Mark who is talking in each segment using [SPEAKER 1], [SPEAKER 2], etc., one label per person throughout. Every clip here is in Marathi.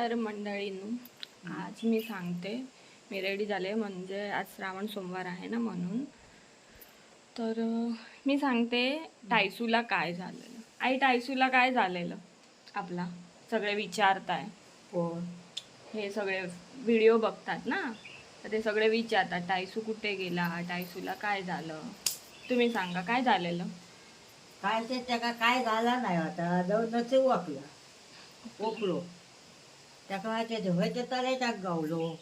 [SPEAKER 1] तर मंडळींनो. आज मी सांगते मी रेडी झाले म्हणजे आज श्रावण सोमवार आहे ना म्हणून. तर मी सांगते टायसूला काय झालेलं. आई टायसूला काय झालेलं? आपला सगळे विचारताय.
[SPEAKER 2] कोण
[SPEAKER 1] हे सगळे व्हिडिओ बघतात ना? तर ते सगळे विचारतात टायसू कुठे गेला? टायसूला काय झालं? तुम्ही सांगा काय झालेलं?
[SPEAKER 2] काय ते त्याका काय झाला नाही आता? जाऊन ते वाकला ओकलो गावलो.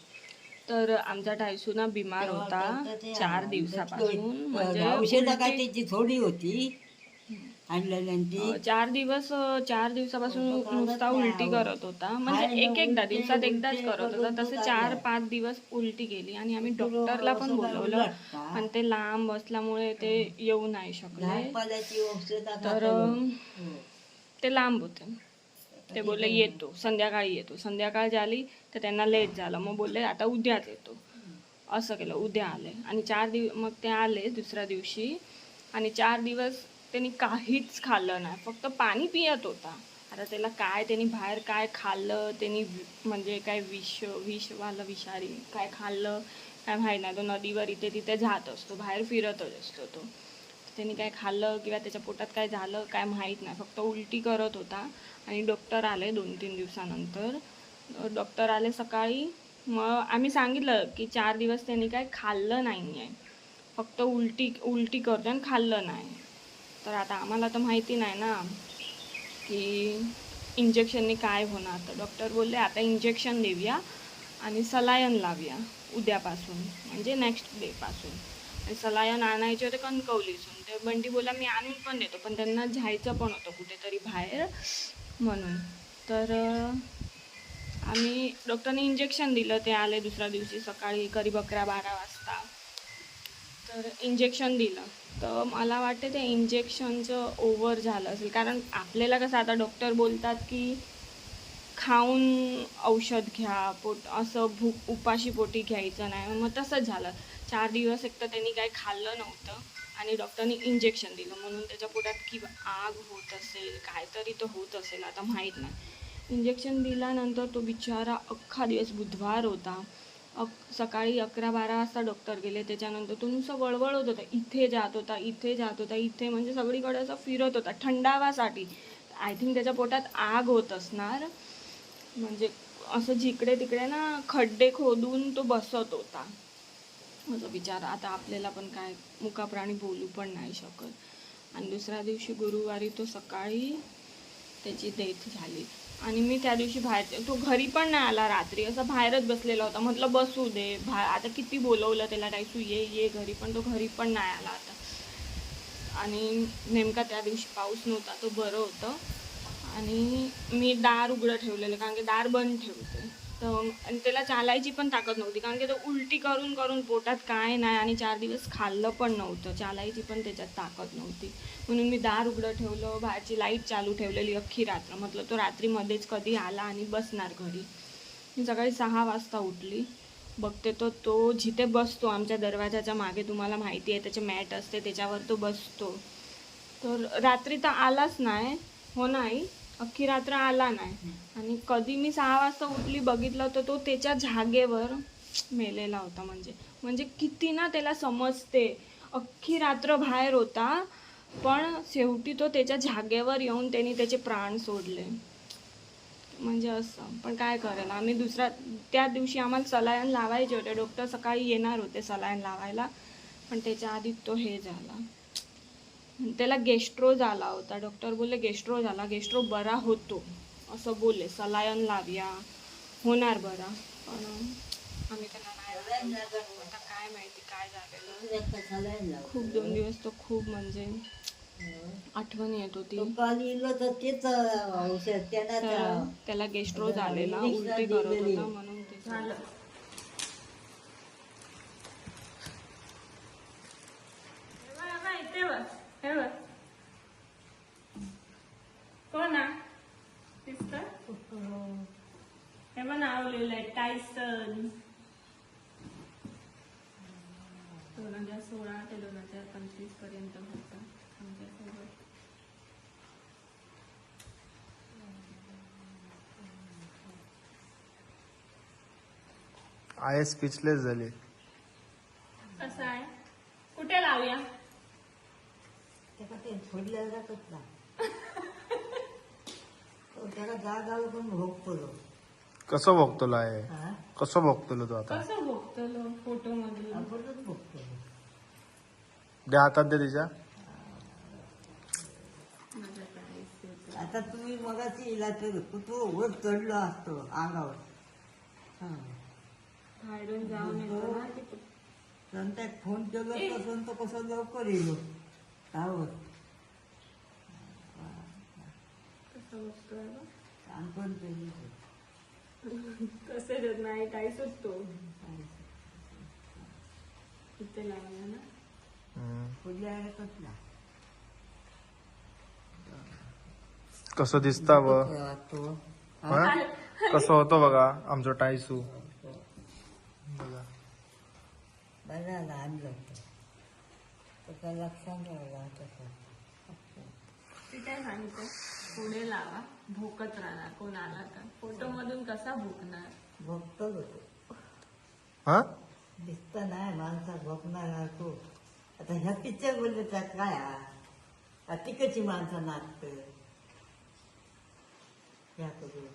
[SPEAKER 1] तर आमचा टायसू ना बिमार होता चार दिवसापासून. म्हणजे
[SPEAKER 2] औषधं काय
[SPEAKER 1] उलटी-
[SPEAKER 2] त्याची थोडी होती
[SPEAKER 1] चार दिवस चार दिवसापासून नुसता उलटी करत होता. म्हणजे एक एकदा दिवसात एकदाच करत होता. तसं चार पाच दिवस उलटी गेली आणि आम्ही डॉक्टरला पण बोलवलं पण ते लांब असल्यामुळे ते येऊ नाही शकले. तर
[SPEAKER 2] हो.
[SPEAKER 1] ते लांब होते. ते बोलले येतो संध्याकाळी येतो. संध्याकाळ झाली तर त्यांना लेट झालं. मग बोलले आता उद्याच येतो. असं केलं उद्या आले. आणि चार दिव मग ते आले दुसऱ्या दिवशी. आणि चार दिवस त्यांनी काहीच खाल्लं नाही. फक्त पाणी पियत होता. आता त्याला काय त्यांनी बाहेर काय खाल्लं त्यांनी म्हणजे काय विष विषवालं विषारी काय खाल्लं काय माहीत नाही. तो नदीवर इथे तिथे जात असतो बाहेर फिरतच असतो तो. त्यांनी काय खाल्लं किंवा त्याच्या पोटात काय झालं काय माहीत नाही. फक्त उलटी करत होता आणि डॉक्टर आले दोन तीन दिवसानंतर. डॉक्टर आले सकाळी. मग आम्ही सांगितलं की चार दिवस त्यांनी काय खाल्लं नाही आहे फक्त उलटी उलटी करतो आणि खाल्लं नाही. तर आता आम्हाला तर माहिती नाही ना की इंजेक्शनने काय होणार. तर डॉक्टर बोलले आता इंजेक्शन देऊया आणि सलायन लावूया उद्यापासून म्हणजे नेक्स्ट डेपासून सलायन आणायचे होते कणकवलीसून ते बंटी बोला मी आणून पण देतो पण त्यांना जायचं पण होतं कुठेतरी बाहेर म्हणून. तर आम्ही डॉक्टरने इंजेक्शन दिलं ते आले दुसऱ्या दिवशी सकाळी करीब अकरा बारा वाजता. तर इंजेक्शन दिलं. तर मला वाटते ते इंजेक्शनचं ओव्हर झालं असेल. कारण आपल्याला कसं आता डॉक्टर बोलतात की खाऊन औषध घ्या पोट असं भूक उपाशी पोटी घ्यायचं नाही. मग तसंच झालं. चार दिवस एक तर त्यांनी काही खाल्लं नव्हतं आणि डॉक्टरनी इंजेक्शन दिलं. म्हणून त्याच्या पोटात की आग होत असेल काहीतरी तर होत असेल आता माहीत नाही. इंजेक्शन दिल्यानंतर तो बिचारा अख्खा दिवस बुधवार होता. अक सकाळी अकरा बारा वाजता डॉक्टर गेले. त्याच्यानंतर तो नुसतं वळवळत होता इथे जात होता इथे जात होता इथे म्हणजे सगळीकडे असं फिरत होता थंडावासाठी. आय थिंक त्याच्या पोटात आग होत असणार. म्हणजे असं जिकडे तिकडे ना खड्डे खोदून तो बसत होता. माझा विचार. आता आपल्याला पण काय मुका प्राणी बोलू पण नाही शकत. आणि दुसऱ्या दिवशी गुरुवारी तो सकाळी त्याची डेथ झाली. आणि मी त्या दिवशी बाहेर तो घरी पण नाही आला रात्री. असा बाहेरच बसलेला होता. म्हटलं बसू दे. भा आता किती बोलवलं त्याला टायसू ये ये घरी. पण तो घरी पण नाही आला आता. आणि नेमका त्या दिवशी पाऊस नव्हता तो बरं होतं. आणि मी दार उघडं ठेवलेलं कारण की दार बंद ठेवते. तर आणि त्याला चालायची पण ताकद नव्हती. कारण की तो उलटी करून करून पोटात काय नाही आणि चार दिवस खाल्लं पण नव्हतं. चालायची पण त्याच्यात ताकद नव्हती. म्हणून मी दार उघडं ठेवलं बाहेरची लाइट चालू ठेवलेली अख्खी रात्र. म्हटलं तो रात्रीमध्येच कधी आला आणि बसणार घरी. मी सकाळी सहा वाजता उठली. बघते तो तो जिथे बसतो आमच्या दरवाजाच्या मागे तुम्हाला माहिती आहे त्याचे मॅट असते त्याच्यावर तो बसतो. तर रात्री तर आलाच नाही. हो नाही. अख्खी रात्र आला नाही. आणि कधी मी सहा वाजता उठली बघितलं तर तो त्याच्या जागेवर मेलेला होता म्हणजे. म्हणजे किती ना त्याला समजते. अख्खी रात्र बाहेर होता पण शेवटी तो त्याच्या जागेवर येऊन त्यांनी त्याचे प्राण सोडले. म्हणजे असं. पण काय करेल? आम्ही दुसऱ्या त्या दिवशी आम्हाला सलायन लावायचे होते. डॉक्टर सकाळी येणार होते सलायन लावायला. पण त्याच्या आधी तो हे झाला. त्याला गेस्ट्रो झाला होता. डॉक्टर बोलले गेस्ट्रो झाला. गेस्ट्रो बरा होतो. असं बोलले. सलायन लावूया होणार बरा. पण आम्ही नाही लावलं. आता काय माहिती काय झालेलं. खूप दोन दिवस तो खूप म्हणजे आठवण येत होती.
[SPEAKER 2] तो काल इलो तर तेच औषध
[SPEAKER 1] तर
[SPEAKER 2] त्यांना
[SPEAKER 1] त्याला गेस्ट्रो झालेला. उलटी करत होता म्हणून ते झालं. कोण दिसत हे. पण नाव लिहिलंय टायसन दोन हजार सोळा ते दोन हजार पंचवीसपर्यंत होता आमच्यासोबत.
[SPEAKER 3] आय स्पीचलेस झाली.
[SPEAKER 1] कसं आहे? कुठे लावूया?
[SPEAKER 2] ते फोडलेलं जातच ना. तो त्याला जाग आलं पण भोग पडलो
[SPEAKER 3] कसं बघतलो आहे?
[SPEAKER 2] हा?
[SPEAKER 3] कसं बघतलो तू आता?
[SPEAKER 1] कसं बघतो फोटो मध्ये
[SPEAKER 2] आपणच भोगतो
[SPEAKER 3] दे हातात दे तिच्या.
[SPEAKER 2] आता तुम्ही मगाची इला तर तो वर चढलो असतो अंगावर. हा.
[SPEAKER 1] जाऊन येतो ना की
[SPEAKER 2] नंतर फोन केलो तसं तो कसं लवकर येलो त्यावर
[SPEAKER 1] कसं
[SPEAKER 2] केली
[SPEAKER 1] कसे देत नाही काही सुटतो? इथे ना.
[SPEAKER 3] कसं दिसता व?
[SPEAKER 2] तो.
[SPEAKER 3] हा? कसं होतं बघा आमचं टायसू बघा.
[SPEAKER 2] बरं लहान त्याच्या लक्षात ठेवला तसं
[SPEAKER 1] ती काय सांगते पुढे लावा. भोकत राहणार. कोण आला तर. फोटो मधून कसा भोकणार?
[SPEAKER 2] भोगतो तो?
[SPEAKER 3] हा?
[SPEAKER 2] दिसत नाही माणसा भोगणार तो. आता ह्या पिक्चर बोलले त्यात काय हा? हा तिकडची माणसं नाचत या करून